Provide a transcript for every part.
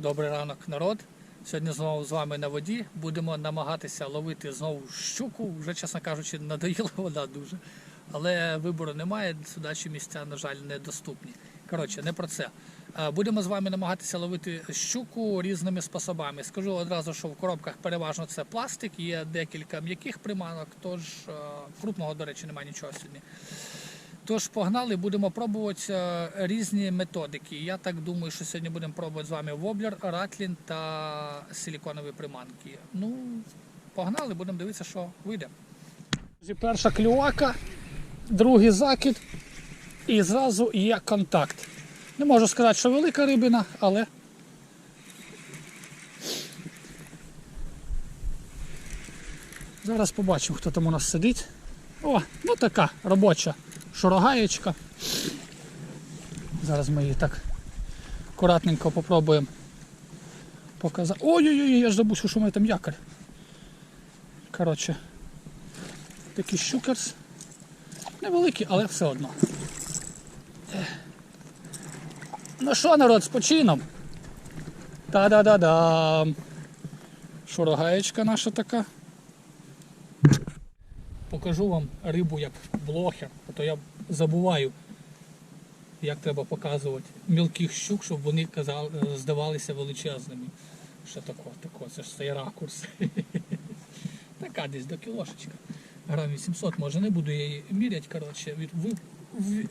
Добрий ранок, народ. Сьогодні знову з вами на воді. Будемо намагатися ловити знову щуку. Вже, чесно кажучи, надоїла вода дуже. Але вибору немає, судачі місця, на жаль, недоступні. Коротше, не про це. Будемо з вами намагатися ловити щуку різними способами. Скажу одразу, що в коробках переважно це пластик, є декілька м'яких приманок, тож крупного, до речі, немає нічого сьогодні. Тож погнали, будемо пробувати е, різні методики. Я так думаю, що сьогодні будемо пробувати з вами воблер, ратлін та силіконові приманки. Ну, погнали, будемо дивитися, що вийде. Перша клювака, другий закид і зразу є контакт. Не можу сказати, що велика рибина, але. Зараз побачимо, хто там у нас сидить. О, ну така робоча шурогаєчка. Зараз ми її так акуратненько попробуємо показати. Ой-ой-ой, я ж забув, що у мене там якорь. Коротше, такий щукерс. Невеликий, але все одно. Ну що, народ, з почином? Та-да-да-дам. Шурогаєчка наша така. Покажу вам рибу як блогер, а то я забуваю, як треба показувати мілких щук, щоб вони здавалися величезними. Що тако, тако, це ж цей ракурс. Така десь до кілошечка. Грам 800, може не буду я її міряти, коротше, від,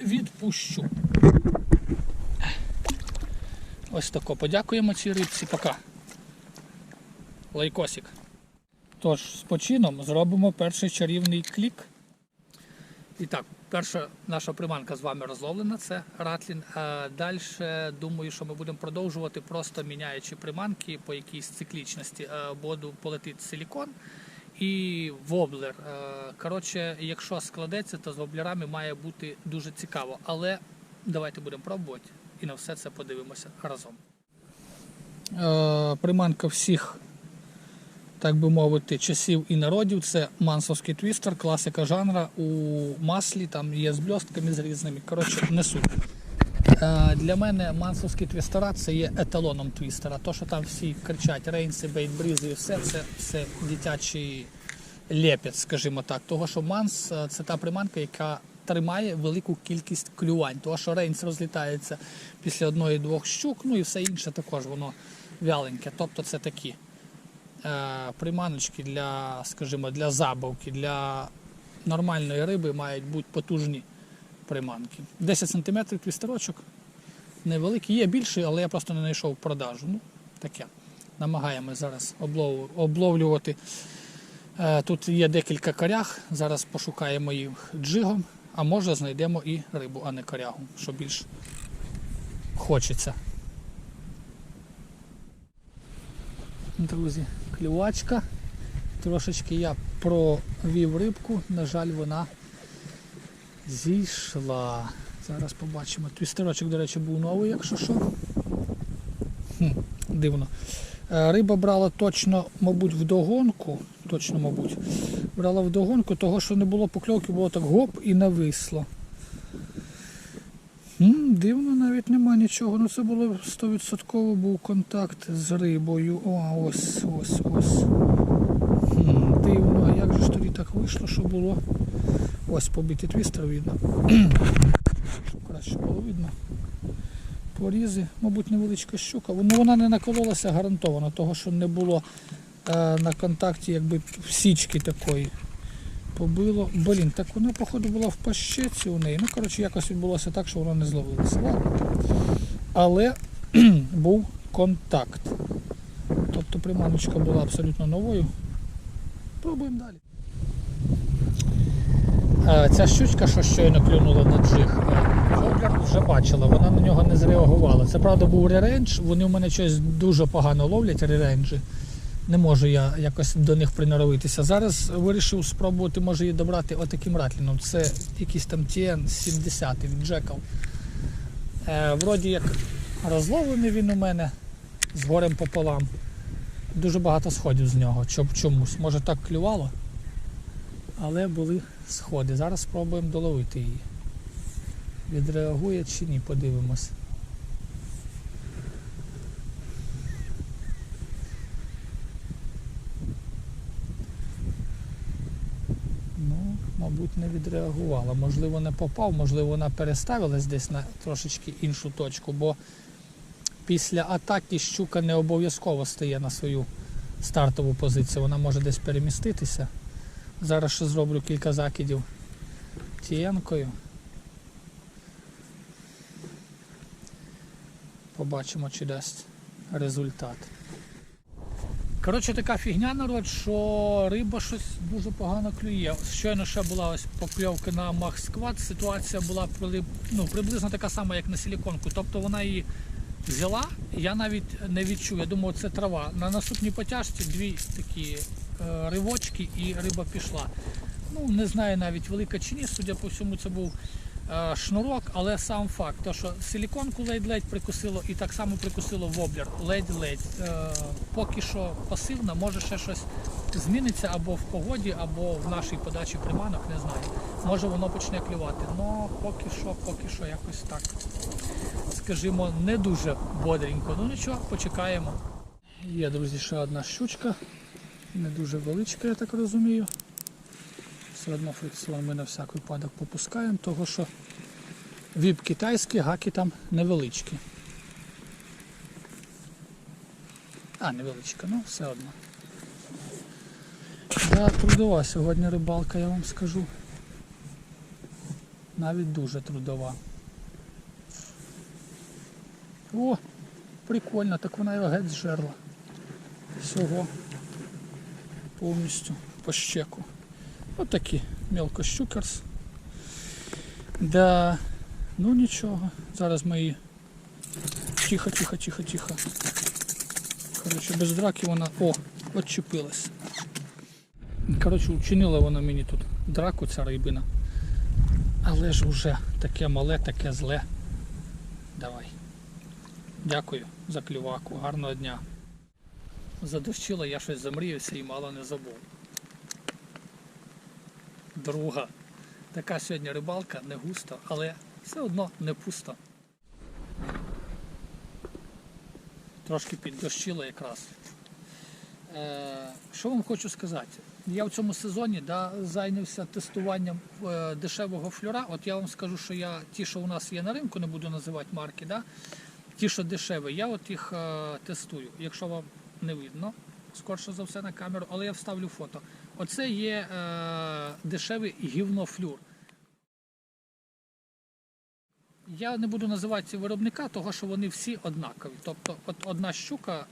відпущу. Ось тако. Подякуємо цій рибці. Пока. Лайкосик. Тож, з почином зробимо перший чарівний клік. І так, перша наша приманка з вами розловлена, це ратлін. Далі думаю, що ми будемо продовжувати, просто міняючи приманки по якійсь циклічності. Е, Буду полетить силікон і воблер. Е, Коротше, якщо складеться, то з воблерами має бути дуже цікаво. Але давайте будемо пробувати і на все це подивимося разом. Е, Приманка всіх так би мовити, часів і народів. Це мансовський твістер, класика жанра у маслі, там є з бльостками з різними. Коротше, не суть. Е, Для мене мансовські твістера це є еталоном твістера. То, що там всі кричать рейнси, бейтбрізи і все, це все дитячий лепець, скажімо так. Того, що манс е, це та приманка, яка тримає велику кількість клювань. Того, що рейнс розлітається після одної-двох щук, ну і все інше також воно вяленьке. Тобто це такі приманочки для, скажімо, для забавки, для нормальної риби мають бути потужні приманки. 10 см твістерочок, невеликий, є більший, але я просто не знайшов продажу. Ну, таке. Намагаємось зараз обловлювати. Е, Тут є декілька коряг, зараз пошукаємо їх джигом, а може знайдемо і рибу, а не корягу, що більш хочеться. Друзі, клювачка. Трошечки я провів рибку, на жаль, вона зійшла. Зараз побачимо. Твістерочок, до речі, був новий, якщо що. Хм, дивно. Е, Риба брала точно, мабуть, вдогонку. Точно, мабуть. Брала вдогонку, того, що не було покльовки, було так гоп і нависло. Дивно, навіть нема нічого. Ну це було 100% був контакт з рибою. О, ось, ось, ось. Дивно, а як же ж тоді так вийшло, що було? Ось побитий твістер видно. Краще було видно. Порізи, мабуть, невеличка щука. Ну, вона не накололася гарантовано, того що не було е, на контакті якби січки такої. Побило. Блін, так вона, походу, була в пащеці у неї. Ну, коротше, якось відбулося так, що вона не зловилася. Ладно. Але був контакт. Тобто приманочка була абсолютно новою. Пробуємо далі. Е, Ця щучка, що щойно клюнула на джиг, е, вже бачила, вона на нього не зреагувала. Це правда був ререндж, вони у мене щось дуже погано ловлять реренджі. Не можу я якось до них приноровитися. Зараз вирішив спробувати, може її добрати отаким ратліном. Це якийсь там TN 70 від Джекал. Е, вроді як розловлений він у мене з горем пополам. Дуже багато сходів з нього. Чом- Чомусь. Може так клювало, але були сходи. Зараз спробуємо доловити її. Відреагує чи ні, подивимось. Мабуть, не відреагувала. Можливо, не попав, можливо, вона переставилась десь на трошечки іншу точку, бо після атаки щука не обов'язково стає на свою стартову позицію. Вона може десь переміститися. Зараз ще зроблю кілька закидів тієнкою. Побачимо, чи дасть результат. Коротше, така фігня, народ, що риба щось дуже погано клює. Щойно ще була ось покльовка на мах-сквад. Ситуація була ну, приблизно така сама, як на силіконку. Тобто вона її взяла, я навіть не відчув. Я думав, це трава. На наступній потяжці дві такі е, ривочки і риба пішла. Ну, не знаю навіть велика чи ні, судя по всьому, це був шнурок, але сам факт, то, що силіконку ледь-ледь прикусило і так само прикусило воблер, ледь-ледь. Е, поки що пасивна, може ще щось зміниться або в погоді, або в нашій подачі приманок, не знаю. Може воно почне клювати. Ну поки що, поки що якось так. Скажімо, не дуже бодренько. Ну нічого, почекаємо. Є, друзі, ще одна щучка. Не дуже величка, я так розумію. Все одно фрикціон ми на всяк випадок попускаємо, того що віп китайський, гаки там невеличкі. А, невеличка, ну все одно. Да, трудова сьогодні рибалка, я вам скажу. Навіть дуже трудова. О, прикольно, так вона його геть зжерла. Всього повністю по щеку. Ось такі мелкощукерс. Да, ну нічого. Зараз ми її. Тихо, тихо, тихо, тихо. Коротше, без драки вона... О, отчепилась. Коротше, вчинила вона мені тут драку, ця рибина. Але ж уже таке мале, таке зле. Давай. Дякую за клюваку. Гарного дня. Задощило, я щось замріявся і мало не забув. Друга. Така сьогодні рибалка, не густо, але все одно не пусто. Трошки піддощило якраз. Е, що вам хочу сказати? Я в цьому сезоні да, зайнявся тестуванням е, дешевого флюра. От я вам скажу, що я ті, що у нас є на ринку, не буду називати марки, да, ті, що дешеві, я от їх е, тестую. Якщо вам не видно, скорше за все на камеру, але я вставлю фото. Оце є е, дешевий гівнофлюр. Я не буду називати виробника, того що вони всі однакові. Тобто, от одна щука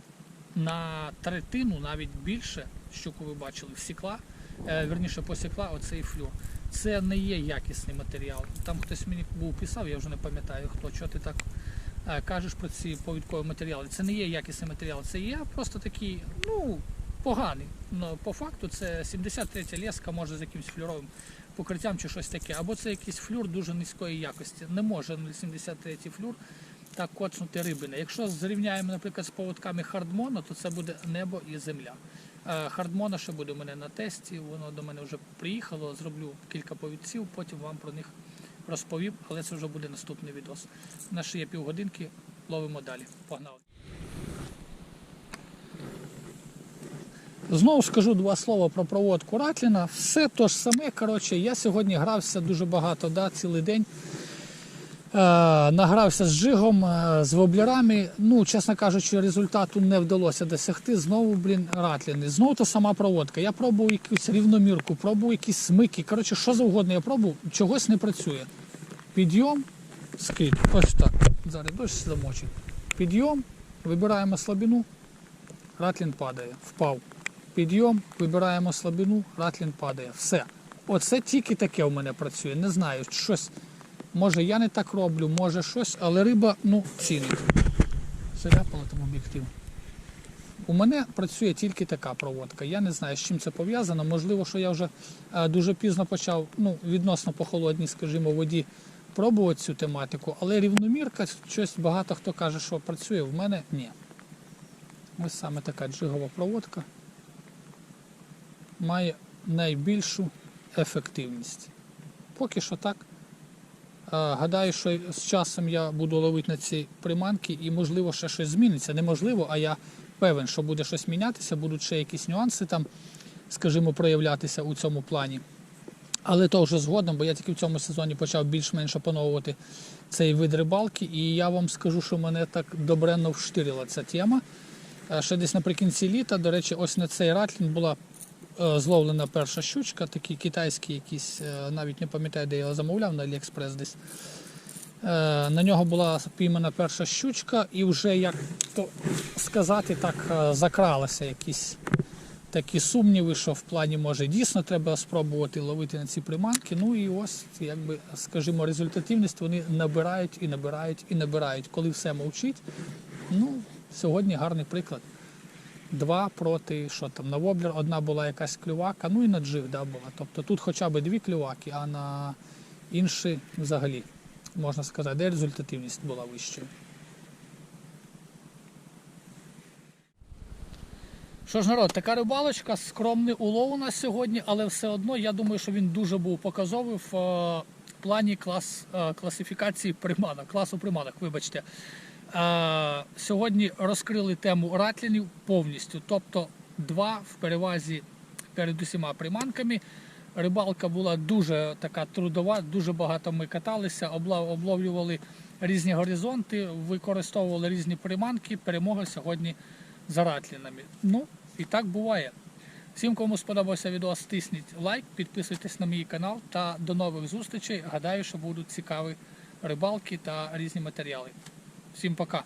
на третину, навіть більше, щуку ви бачили, всікла, е, верніше посікла оцей флюр. Це не є якісний матеріал. Там хтось мені був писав, я вже не пам'ятаю хто, що ти так е, кажеш про ці повідкові матеріали. Це не є якісний матеріал, це є просто такий, ну, поганий. Ну, по факту це 73 леска, може з якимось флюровим покриттям чи щось таке. Або це якийсь флюр дуже низької якості. Не може 73 флюр так коцнути рибини. Якщо зрівняємо, наприклад, з поводками хардмона, то це буде небо і земля. Е, Хардмона ще буде у мене на тесті, воно до мене вже приїхало, зроблю кілька повідців, потім вам про них розповім, але це вже буде наступний відос. Ще є півгодинки, ловимо далі. Погнали. Знову скажу два слова про проводку Ратліна. Все то ж саме. Коротше, я сьогодні грався дуже багато, да, цілий день. Е, награвся з джигом, е, з воблерами. Ну, чесно кажучи, результату не вдалося досягти. Знову, блін, ратліни. Знову та сама проводка. Я пробував якусь рівномірку, пробував якісь смики. Коротше, що завгодно я пробував, чогось не працює. Підйом, скид. Ось так. Зараз дощ замочить. Підйом, вибираємо слабину, ратлін падає. Впав. Підйом, вибираємо слабину, ратлін падає. Все. Оце тільки таке у мене працює. Не знаю, щось. Може я не так роблю, може щось, але риба ну, цінить. Заляпала там об'єктив. У мене працює тільки така проводка. Я не знаю, з чим це пов'язано. Можливо, що я вже е, дуже пізно почав, ну, відносно по холодній, скажімо, воді пробувати цю тематику, але рівномірка, щось багато хто каже, що працює, в мене ні. Ось саме така джигова проводка має найбільшу ефективність. Поки що так. Гадаю, що з часом я буду ловити на ці приманки і, можливо, ще щось зміниться. Неможливо, а я певен, що буде щось мінятися, будуть ще якісь нюанси там, скажімо, проявлятися у цьому плані. Але то вже згодом, бо я тільки в цьому сезоні почав більш-менш опановувати цей вид рибалки, і я вам скажу, що мене так добренно вштирила ця тема. Ще десь наприкінці літа, до речі, ось на цей ратлін була зловлена перша щучка, такий китайський якийсь, е, навіть не пам'ятаю, де я його замовляв на Aliexpress десь. Е, На нього була піймана перша щучка, і вже, як то сказати, так е, закралися якісь такі сумніви, що в плані може дійсно треба спробувати ловити на ці приманки. Ну і ось, якби, скажімо, результативність вони набирають і набирають і набирають. Коли все мовчить, ну, сьогодні гарний приклад. Два проти що там, на воблер одна була якась клювака, ну і на джиг да, була. Тобто тут хоча б дві клюваки, а на інші взагалі, можна сказати, де результативність була вищою. Що ж, народ, така рибалочка, скромний улов у нас сьогодні, але все одно я думаю, що він дуже був показовий в е, плані клас, е, класифікації приманок, класу приманок, вибачте. Е, Сьогодні розкрили тему ратлінів повністю, тобто два в перевазі перед усіма приманками. Рибалка була дуже така трудова, дуже багато ми каталися, обловлювали різні горизонти, використовували різні приманки. Перемога сьогодні за ратлінами. Ну, і так буває. Всім, кому сподобався відео, стисніть лайк, підписуйтесь на мій канал та до нових зустрічей. Гадаю, що будуть цікаві рибалки та різні матеріали. Всім пока!